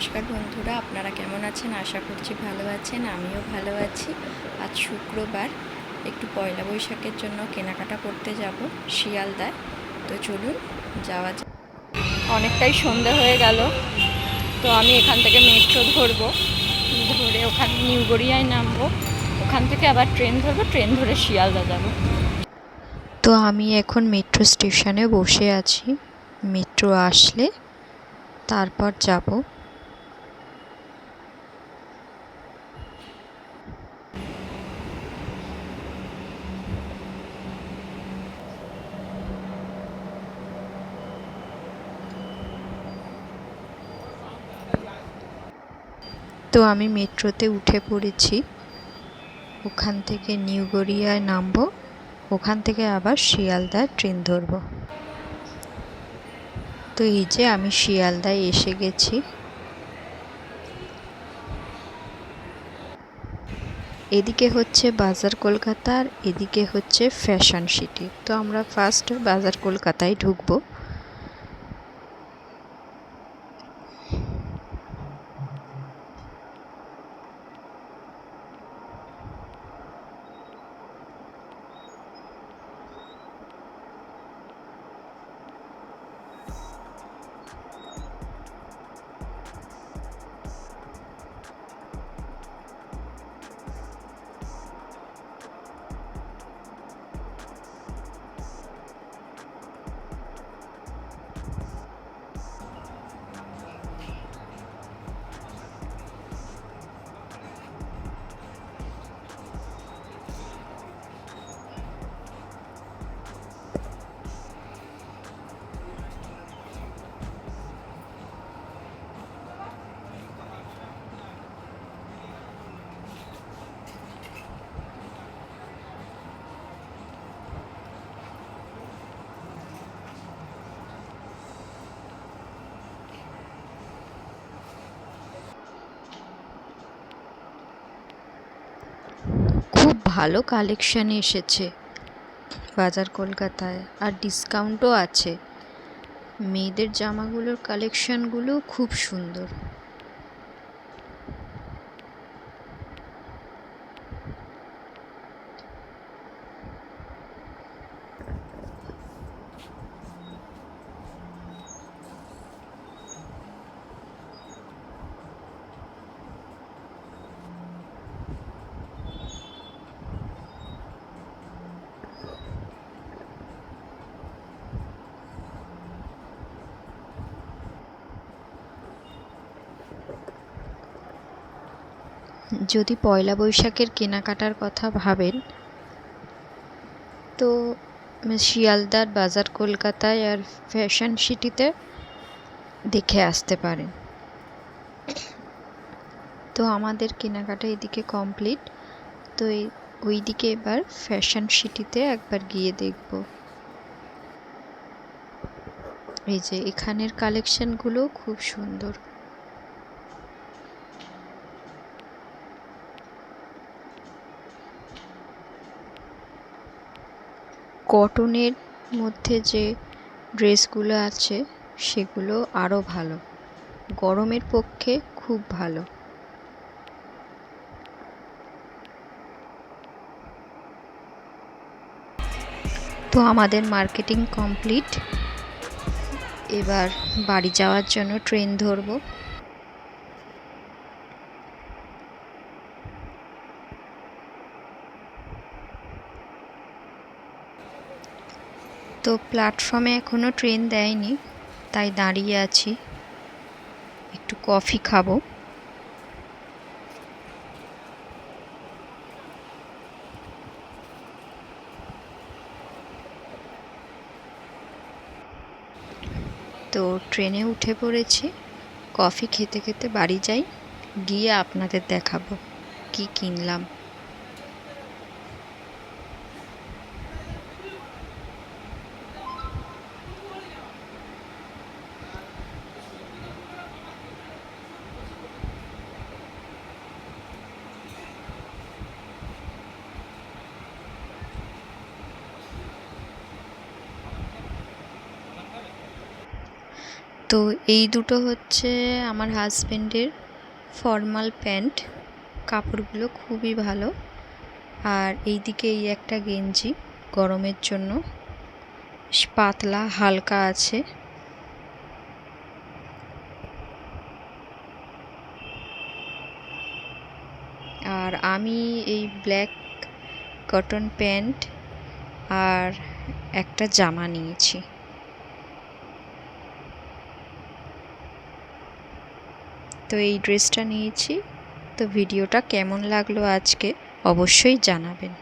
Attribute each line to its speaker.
Speaker 1: নমস্কার বন্ধুরা, আপনারা কেমন আছেন? আশা করছি ভালো আছেন, আমিও ভালো আছি। আজ শুক্রবার, একটু পয়লা বৈশাখের জন্য কেনাকাটা করতে যাব শিয়ালদায়। তো চলুন, যাওয়া যাক। অনেকটাই সন্ধে হয়ে গেল, তো আমি এখান থেকে মেট্রো ধরবো। ধরে ওখান নিউ গড়িয়ায় নামবো। ওখান থেকে আবার ট্রেন ধরবো, ট্রেন ধরে শিয়ালদা যাব। তো আমি এখন মেট্রো স্টেশনে বসে আছি। মেট্রো আসলে তারপর যাব। তো আমি মেট্রোতে উঠে পড়েছি। ওখান থেকে নিউ গড়িয়ায় নামবো। ওখান থেকে আবার শিয়ালদার ট্রেন ধরবো। তো এই যে আমি শিয়ালদায় এসে গেছি। এদিকে হচ্ছে বাজার কলকাতার এদিকে হচ্ছে ফ্যাশন সিটি। তো আমরা ফার্স্ট বাজার কলকাতায় ঢুকবো। খুব ভালো কালেকশান এসেছে। বাজার কলকাতায়। আর ডিসকাউন্টও আছে। মেয়েদের জামাগুলোর কালেকশানগুলোও খুব সুন্দর। যদি পয়লা বৈশাখের কেনাকাটার কথা ভাবেন, তো শিয়ালদার বাজার কলকাতায় আর ফ্যাশন সিটিতে দেখে আসতে পারেন। তো আমাদের কেনাকাটা এদিকে কমপ্লিট। তো এই, ওইদিকে এবার ফ্যাশন সিটিতে একবার গিয়ে দেখব। এই যে এখানের কালেকশনগুলো খুব সুন্দর। কটনের মধ্যে যে ড্রেসগুলো আছে, সেগুলো আরও ভালো। গরমের পক্ষে খুব ভালো। তো আমাদের মার্কেটিং কমপ্লিট। এবার বাড়ি যাওয়ার জন্য ট্রেন ধরবো। তো প্ল্যাটফর্মে এখনও ট্রেন দেয়নি, তাই দাঁড়িয়ে আছি। একটু কফি খাব। তো ট্রেনে উঠে পড়েছি কফি খেতে খেতে বাড়ি যাই, গিয়ে আপনাদের দেখাবো কি কিনলাম। তো এই দুটো হচ্ছে আমার হাজব্যান্ডের ফর্মাল প্যান্ট কাপড়গুলো খুবই ভালো। আর এইদিকে এই একটা গেঞ্জি, গরমের জন্য। পাতলা, হালকা আছে। আর আমি এই ব্ল্যাক কটন প্যান্ট আর একটা জামা নিয়েছি। তো এই ড্রেসটা নিয়েছি। তো ভিডিওটা কেমন লাগল আজকে অবশ্যই জানাবেন।